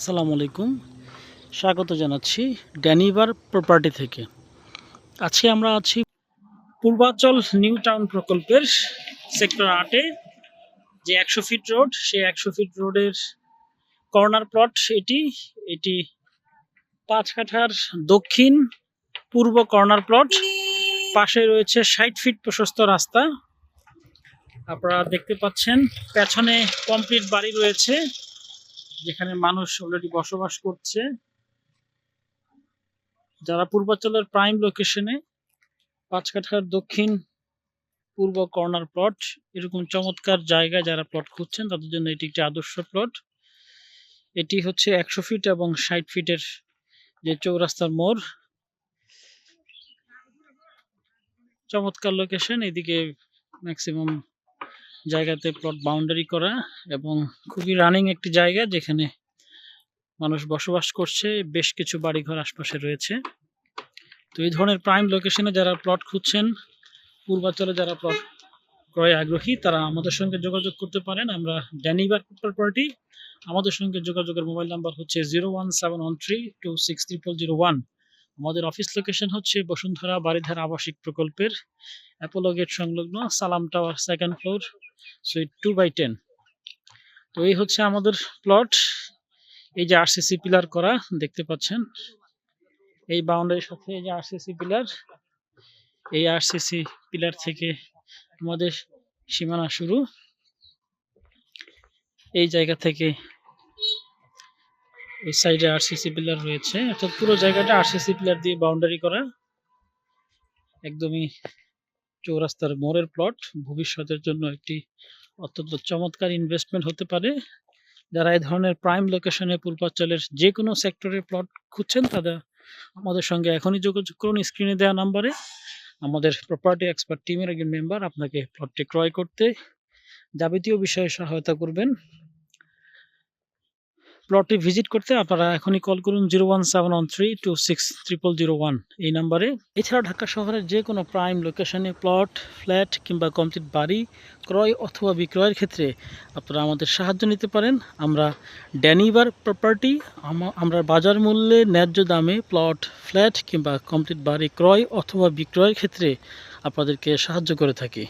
আসসালামু আলাইকুম। স্বাগত জানাচ্ছি ড্যানিভার প্রপার্টি থেকে। আজকে আমরা আছি পূর্বাচল নিউ টাউন প্রকল্পের সেক্টর আটে, যে একশো ফিট রোড, সেই একশো ফিট রোডের কর্নার প্লট এটি। এটি পাঁচ কাঠার দক্ষিণ পূর্ব কর্নার প্লট। পাশে রয়েছে ষাট ফিট প্রশস্ত রাস্তা। আপনারা দেখতে পাচ্ছেন, পেছনে কমপ্লিট বাড়ি রয়েছে। যেখানে মানুষ অলরেডি বসবাস করছে। যারা পূর্বাঞ্চলের প্রাইম লোকেশনে পাঁচ কাঠার দক্ষিণ পূর্ব কর্নার প্লট এরকম চমৎকার জায়গায় যারা প্লট খুঁজছেন, তাদের জন্য এটি একটি আদর্শ প্লট এটি হচ্ছে একশো ফিট এবং ষাট ফিটের যে চৌরাস্তার মোড়। চমৎকার লোকেশন এদিকে ম্যাক্সিমাম জায়গাতে প্লট বাউন্ডারি করা এবং খুবই রানিং একটি জায়গা যেখানে মানুষ বসবাস করছে, বেশ কিছু বাড়িঘর আশপাশে রয়েছে। তো এই ধরনের প্রাইম লোকেশনে যারা প্লট খুঁজছেন পূর্বাঞ্চলে যারা প্লট ক্রয় আগ্রহী, তারা আমাদের সঙ্গে যোগাযোগ করতে পারেন। আমরা ড্যানিভার প্রপার্টি আমাদের সঙ্গে যোগাযোগের মোবাইল নাম্বার হচ্ছে zero one seven one three two six triple zero one আমাদের অফিস লোকেশন হচ্ছে বসুন্ধরা বাড়িধারা আবাসিক প্রকল্পের অ্যাপোলো গেট সংলগ্ন Salam tower second floor suite two by ten তো এই হচ্ছে আমাদের প্লট এই যে আরসিসি পিলার করা, দেখতে পাচ্ছেন? এই বাউন্ডারির সাথে এই যে আরসিসি পিলার এই আরসিসি পিলার থেকে আমাদের সীমানা শুরু। এই জায়গা থেকে এই সাইডে আরসিসি পিলার রয়েছে। অর্থাৎ পুরো জায়গাটা আরসিসি পিলার দিয়ে বাউন্ডারি করা। একদমই চৌরাস্তার মোড়ের প্লট ভবিষ্যতের জন্য একটি অত্যন্ত চমৎকার ইনভেস্টমেন্ট হতে পারে। যারা এই ধরনের প্রাইম লোকেশনে পূর্বাঞ্চলের যে কোনো সেক্টরের প্লট খুঁজছেন, তারা আমাদের সঙ্গে এখনই যোগাযোগ করুন স্ক্রিনে দেওয়া নাম্বারে আমাদের প্রপার্টি এক্সপার্ট টিমের একজন মেম্বার আপনাকে প্লটটি ক্রয় করতে যাবতীয় বিষয়ে সহায়তা করবেন। প্লটটি ভিজিট করতে আপনারা এখনই কল করুন zero one seven one three two six triple zero one এই নাম্বারে এছাড়া ঢাকা শহরের যে কোনো প্রাইম লোকেশনে প্লট ফ্ল্যাট কিংবা কমপ্লিট বাড়ি, ক্রয় অথবা বিক্রয়ের ক্ষেত্রে আপনারা আমাদের সাহায্য নিতে পারেন। আমরা ড্যানিভার প্রপার্টি আমরা বাজার মূল্যে ন্যায্য দামে প্লট ফ্ল্যাট কিংবা কমপ্লিট বাড়ি, ক্রয় অথবা বিক্রয়ের ক্ষেত্রে আপনাদেরকে সাহায্য করে থাকি।